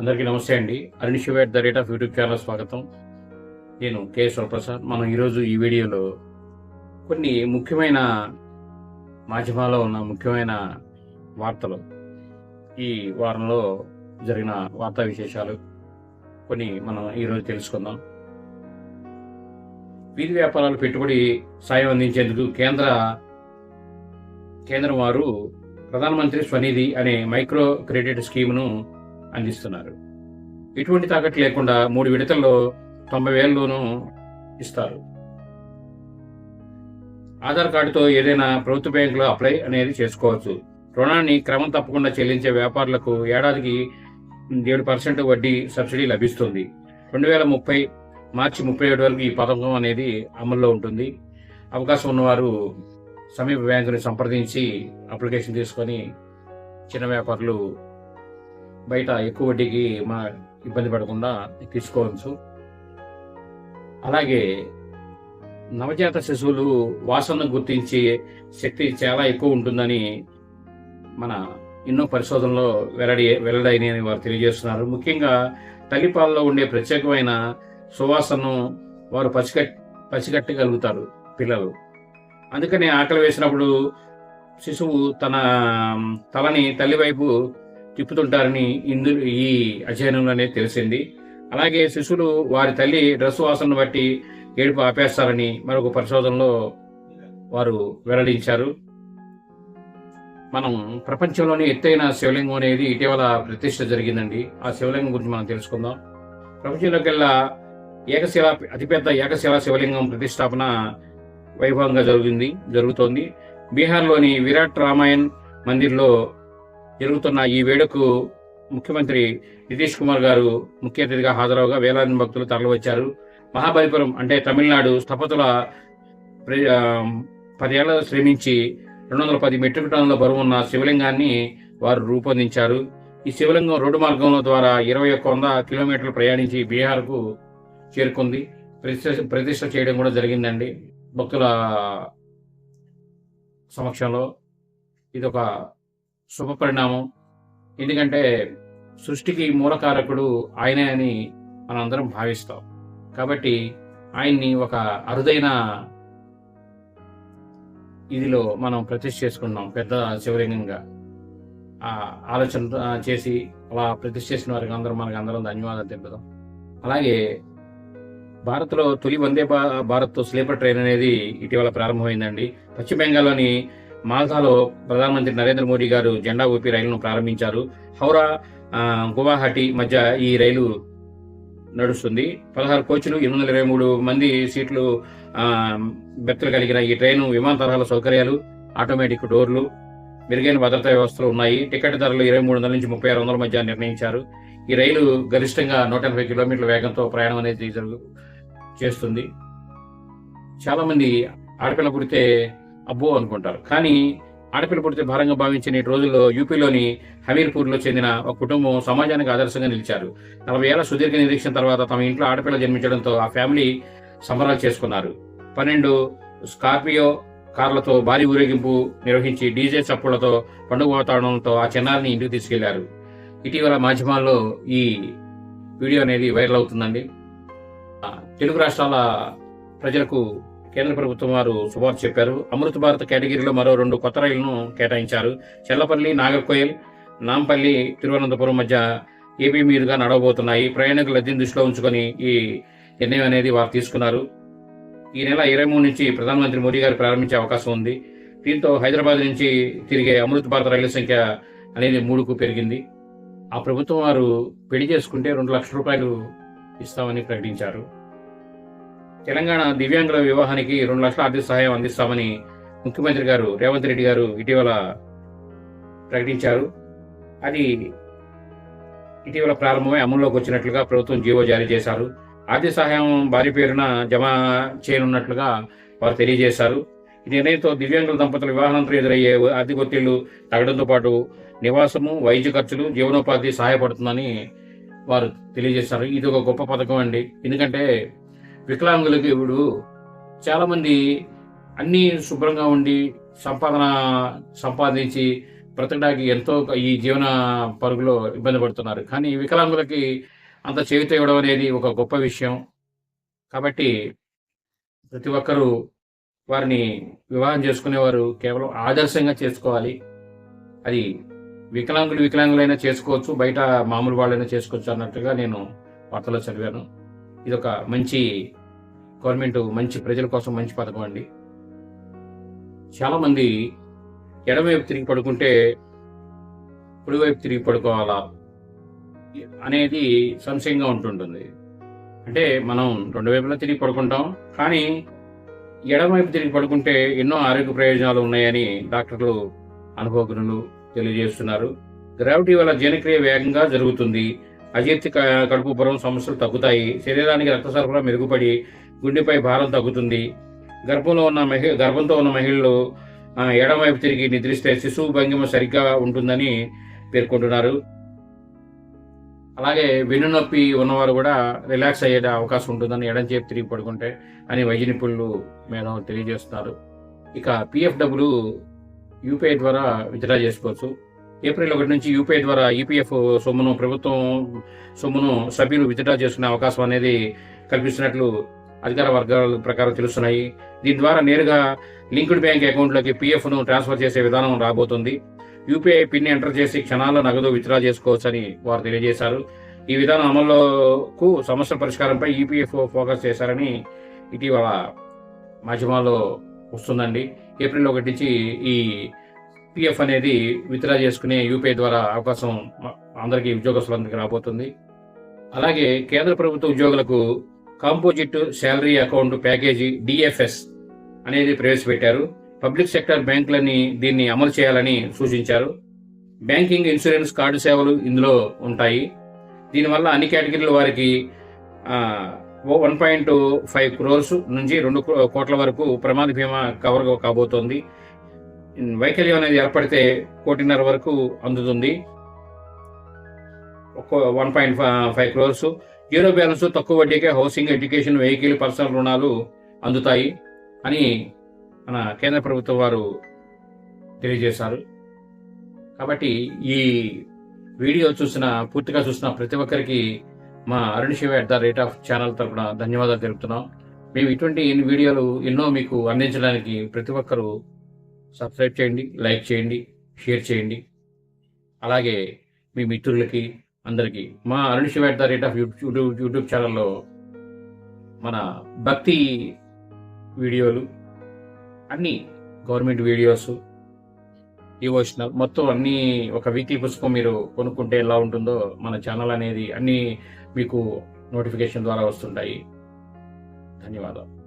అందరికీ నమస్తే అండి. Arunshiv at the rate of YouTube channel స్వాగతం. నేను కే ప్రసాద్ మనం ఈరోజు ఈ వీడియోలో కొన్ని ముఖ్యమైన మాధ్యమాల్లో ఉన్న ముఖ్యమైన వార్తలు. ఈ వారంలో జరిగిన వార్తా విశేషాలు కొన్ని మనం ఈరోజు తెలుసుకుందాం. వీధి వ్యాపారాలు పెట్టుబడి సాయం అందించేందుకు కేంద్ర కేంద్రం వారు ప్రధానమంత్రి స్వనిధి అనే మైక్రో క్రెడిట్ స్కీమ్ను అందిస్తున్నారు. ఎటువంటి తాకట్టు లేకుండా మూడు విడతల్లో తొంభై వేలలోనూ ఇస్తారు. ఆధార్ కార్డుతో ఏదైనా ప్రభుత్వ బ్యాంకులో అప్లై అనేది చేసుకోవచ్చు. రుణాన్ని క్రమం తప్పకుండా చెల్లించే వ్యాపారులకు ఏడాదికి ఏడు పర్సెంట్ వడ్డీ సబ్సిడీ లభిస్తుంది. రెండు వేల ముప్పై మార్చి ముప్పై ఏడు వరకు ఈ పథకం అనేది అమల్లో ఉంటుంది. అవకాశం ఉన్నవారు సమీప బ్యాంకుని సంప్రదించి అప్లికేషన్ తీసుకొని చిన్న వ్యాపారులు బయట ఎక్కువ వడ్డీకి మా ఇబ్బంది పడకుండా తీసుకోవచ్చు. అలాగే నవజాత శిశువులు వాసన గుర్తించే శక్తి చాలా ఎక్కువ ఉంటుందని మన ఎన్నో పరిశోధనలో వెల్లడి వెల్లడైనని వారు తెలియజేస్తున్నారు. ముఖ్యంగా తల్లిపాలలో ఉండే ప్రత్యేకమైన సువాసనను వారు పసిగట్ పసిగట్టగలుగుతారు పిల్లలు. అందుకని ఆకలి వేసినప్పుడు శిశువు తన తలని తల్లి వైపు తిప్పుతుంటారని ఇందు ఈ అధ్యయనంలోనే తెలిసింది. అలాగే శిశువులు వారి తల్లి డ్రెస్ వాసనను బట్టి ఏడుపు ఆపేస్తారని మరొక పరిశోధనలో వారు వెల్లడించారు. మనం ప్రపంచంలోని ఎత్తైన శివలింగం అనేది ఇటీవల ప్రతిష్ట జరిగిందండి. ఆ శివలింగం గురించి మనం తెలుసుకుందాం. ప్రపంచంలోకెల్లా ఏకశిల అతిపెద్ద ఏకశిల శివలింగం ప్రతిష్టాపన వైభవంగా జరిగింది జరుగుతోంది. బీహార్లోని విరాట్ రామాయణ్ మందిర్లో జరుగుతున్న ఈ వేడుకు ముఖ్యమంత్రి నితీష్ కుమార్ గారు ముఖ్య అతిథిగా హాజరవగా వేలాది భక్తులు తరలివచ్చారు. మహాబలిపురం అంటే తమిళనాడు స్థపతుల ప్ర- పదేళ్ళ శ్రమించి రెండు వందల పది మెట్రిక్ టన్నుల బరువు ఉన్న శివలింగాన్ని వారు రూపొందించారు. ఈ శివలింగం రోడ్డు మార్గంలో ద్వారా ఇరవై ఒక్క వంద కిలోమీటర్లు ప్రయాణించి బీహార్కు చేరుకుంది. ప్రతిష్ట ప్రతిష్ట చేయడం కూడా జరిగిందండి. భక్తుల సమక్షంలో ఇది ఒక శుభ పరిణామం ఎందుకంటే సృష్టికి మూలకారకుడు ఆయనే అని మనందరం భావిస్తాం. కాబట్టి ఆయన్ని ఒక అరుదైన ఇదిలో మనం ప్రతిష్ఠ చేసుకున్నాం పెద్ద శివలింగంగా. ఆ ఆలోచన చేసి అలా ప్రతిష్ఠ చేసిన వారికి అందరం మనకు అందరం ధన్యవాదాలు తెలుపుదాం. అలాగే భారత్లో తొలి వందే భా- భారత్ స్లీపర్ ట్రైన్ అనేది ఇటీవల ప్రారంభమైందండి. పశ్చిమ బెంగాల్లోని మాల్దాలో ప్రధానమంత్రి నరేంద్ర మోడీ గారు జెండా ఊపి రైలును ప్రారంభించారు. హౌరా గువాహటి మధ్య ఈ రైలు నడుస్తుంది. పదహారు కోచ్లు ఎనిమిది వందల ఇరవై మూడు మంది సీట్లు బెత్తలు బెర్తులు కలిగిన ఈ ట్రైను విమాన తరహాల సౌకర్యాలు ఆటోమేటిక్ డోర్లు మెరుగైన భద్రతా వ్యవస్థలు ఉన్నాయి. టికెట్ ధరలు ఇరవై మూడు వందల నుంచి ముప్పై ఆరు వందల మధ్య నిర్ణయించారు. ఈ రైలు గరిష్టంగా నూట ఎనభై కిలోమీటర్ల వేగంతో ప్రయాణం అనేది జరుగు చేస్తుంది. చాలామంది ఆడపిల్ల పుడితే అబ్బో అనుకుంటారు. కానీ ఆడపిల్ల పుడితే భారంగా భావించిన ఈ రోజుల్లో యూపీలోని హమీర్పూర్లో చెందిన ఒక కుటుంబం సమాజానికి ఆదర్శంగా నిలిచారు. నలభై ఏళ్ళ సుదీర్ఘ నిరీక్షణ తర్వాత తమ ఇంట్లో ఆడపిల్ల జన్మించడంతో ఆ ఫ్యామిలీ సంబరాలు చేసుకున్నారు. పన్నెండు స్కార్పియో కార్లతో భారీ ఊరేగింపు నిర్వహించి డీజే చప్పులతో పండుగ వాతావరణంతో ఆ చిన్నారిని ఇంటికి తీసుకెళ్ళారు. ఇటీవల మాధ్యమాల్లో ఈ వీడియో అనేది వైరల్ అవుతుందండి. తెలుగు రాష్ట్రాల ప్రజలకు కేంద్ర ప్రభుత్వం వారు శుభార్త చెప్పారు. అమృత భారత్ కేటగిరీలో మరో రెండు కొత్త రైళ్ళను కేటాయించారు. చెల్లపల్లి నాగర్కోయల్ నాంపల్లి తిరువనంతపురం మధ్య ఏపీ మీదుగా నడవబోతున్నాయి. ప్రయాణికుల రద్దీని దృష్టిలో ఉంచుకొని ఈ నిర్ణయం అనేది వారు తీసుకున్నారు. ఈ నెల ఇరవై మూడు నుంచి ప్రధానమంత్రి మోడీ గారు ప్రారంభించే అవకాశం ఉంది. దీంతో హైదరాబాద్ నుంచి తిరిగే అమృత భారత రైళ్ళ సంఖ్య అనేది మూడుకు పెరిగింది. ఆ ప్రభుత్వం వారు పెళ్ళి చేసుకుంటే రెండు లక్షల రూపాయలు ఇస్తామని ప్రకటించారు. తెలంగాణ దివ్యాంగుల వివాహానికి రెండు లక్షల ఆర్థిక సహాయం అందిస్తామని ముఖ్యమంత్రి గారు రేవంత్ రెడ్డి గారు ఇటీవల ప్రకటించారు. అది ఇటీవల ప్రారంభమై అమల్లోకి వచ్చినట్లుగా ప్రభుత్వం జీవో జారీ చేశారు. ఆర్థిక సహాయం భారీ పేరున జమ చేయనున్నట్లుగా వారు తెలియజేశారు. ఈ నిర్ణయంతో దివ్యాంగుల దంపతుల వివాహానంతరం ఎదురయ్యే ఆర్థిక ఒత్తిళ్ళు తగ్గడంతో పాటు నివాసము వైద్య ఖర్చులు జీవనోపాధి సహాయపడుతుందని వారు తెలియజేశారు. ఇది ఒక గొప్ప పథకం అండి. ఎందుకంటే వికలాంగులకి ఇప్పుడు చాలా మంది అన్ని శుభ్రంగా ఉండి సంపాదన సంపాదించి బ్రతకడానికి ఎంతో ఈ జీవన పరుగులో ఇబ్బంది పడుతున్నారు. కానీ వికలాంగులకి అంత చేయుత ఇవ్వడం అనేది ఒక గొప్ప విషయం. కాబట్టి ప్రతి ఒక్కరూ వారిని వివాహం చేసుకునేవారు కేవలం ఆదర్శంగా చేసుకోవాలి. అది వికలాంగులు వికలాంగులైనా చేసుకోవచ్చు బయట మామూలు వాళ్ళైనా చేసుకోవచ్చు అన్నట్టుగా నేను వార్తలో చదివాను. ఇది ఒక మంచి గవర్నమెంట్ మంచి ప్రజల కోసం మంచి పథకం అండి. చాలామంది ఎడమవైపు తిరిగి పడుకుంటే కుడివైపు తిరిగి పడుకోవాలా అనేది సంశయంగా ఉంటుంటుంది. అంటే మనం రెండు వైపులా తిరిగి పడుకుంటాం కానీ ఎడమవైపు తిరిగి పడుకుంటే ఎన్నో ఆరోగ్య ప్రయోజనాలు ఉన్నాయని డాక్టర్లు అనుభవజ్ఞులు తెలియజేస్తున్నారు. గ్రావిటీ వల్ల జీర్ణక్రియ వేగంగా జరుగుతుంది. అజీర్తి క- కడుపు పురం సమస్యలు తగ్గుతాయి. శరీరానికి రక్త సరఫరా మెరుగుపడి గుండెపై భారం తగ్గుతుంది. గర్భంలో ఉన్న మహి గర్భంతో ఉన్న మహిళలు ఎడమవైపు తిరిగి నిద్రిస్తే శిశువు భంగిమ సరిగ్గా ఉంటుందని పేర్కొంటున్నారు. అలాగే వెన్నునొప్పి ఉన్నవారు కూడా రిలాక్స్ అయ్యే అవకాశం ఉంటుందని ఎడం చేపు తిరిగి పడుకుంటే అని వైద్య నిపుణులు మేము తెలియజేస్తున్నారు. ఇక పిఎఫ్ డబ్బులు యూపీఐ ద్వారా విత్డ్రా చేసుకోవచ్చు. ఏప్రిల్ ఒకటి నుంచి యూపీఐ ద్వారా ఈపీఎఫ్ సొమ్మును ప్రభుత్వం సొమ్మును సభ్యులు విత్డ్రా చేసుకునే అవకాశం అనేది కల్పిస్తున్నట్లు అధికార వర్గాల ప్రకారం తెలుస్తున్నాయి. దీని ద్వారా నేరుగా లింక్డ్ బ్యాంక్ అకౌంట్లోకి పీఎఫ్ను ట్రాన్స్ఫర్ చేసే విధానం రాబోతుంది. యూపీఐ పిన్ ఎంటర్ చేసి క్షణాల్లో నగదు విత్డ్రా చేసుకోవచ్చని వారు తెలియజేశారు. ఈ విధానం అమలుకు సమస్య పరిష్కారంపై ఈపీఎఫ్ ఫోకస్ చేశారని ఇటీవల మాధ్యమాల్లో వస్తుందండి. ఏప్రిల్ ఒకటి నుంచి ఈ ఈపీఎఫ్ అనేది విత్డ్రా చేసుకునే యూపీఐ ద్వారా అవకాశం అందరికీ ఉద్యోగస్తులందరికీ రాబోతుంది. అలాగే కేంద్ర ప్రభుత్వ ఉద్యోగులకు composite salary account package DFS అనేది ప్రవేశపెట్టారు. పబ్లిక్ సెక్టర్ బ్యాంకులని దీన్ని అమలు చేయాలని సూచించారు. బ్యాంకింగ్ ఇన్సూరెన్స్ కార్డు సేవలు ఇందులో ఉంటాయి. దీనివల్ల అన్ని కేటగిరీల వారికి వన్ పాయింట్ ఫైవ్ క్రోర్స్ నుంచి రెండు కోట్ల వరకు ప్రమాద బీమా కవర్ కాబోతోంది. వైకల్యం అనేది ఏర్పడితే కోటిన్నర వరకు అందుతుంది. One point five crores. Zero balance తక్కువ వడ్డీకే హౌసింగ్ ఎడ్యుకేషన్ వెహికల్ పర్సనల్ రుణాలు అందుతాయి అని మన కేంద్ర ప్రభుత్వం వారు తెలియజేశారు. కాబట్టి ఈ వీడియో చూసిన పూర్తిగా చూసిన ప్రతి ఒక్కరికి మా Arun Shiva at the rate of channel తరపున ధన్యవాదాలు తెలుపుతున్నాం. మేము ఇటువంటి వీడియోలు ఎన్నో మీకు అందించడానికి ప్రతి ఒక్కరూ సబ్స్క్రైబ్ చేయండి లైక్ చేయండి షేర్ చేయండి. అలాగే మీ మిత్రులకి అందరికీ మా Arun Shiva the rate of YouTube YouTube ఛానల్లో మన భక్తి వీడియోలు అన్ని గవర్నమెంట్ వీడియోస్ డివోషనల్ మొత్తం అన్ని ఒక వీక్లీ పుస్తకం మీరు కొనుక్కుంటే ఎలా ఉంటుందో మన ఛానల్ అనేది అన్ని మీకు నోటిఫికేషన్ ద్వారా వస్తుంటాయి. ధన్యవాదాలు.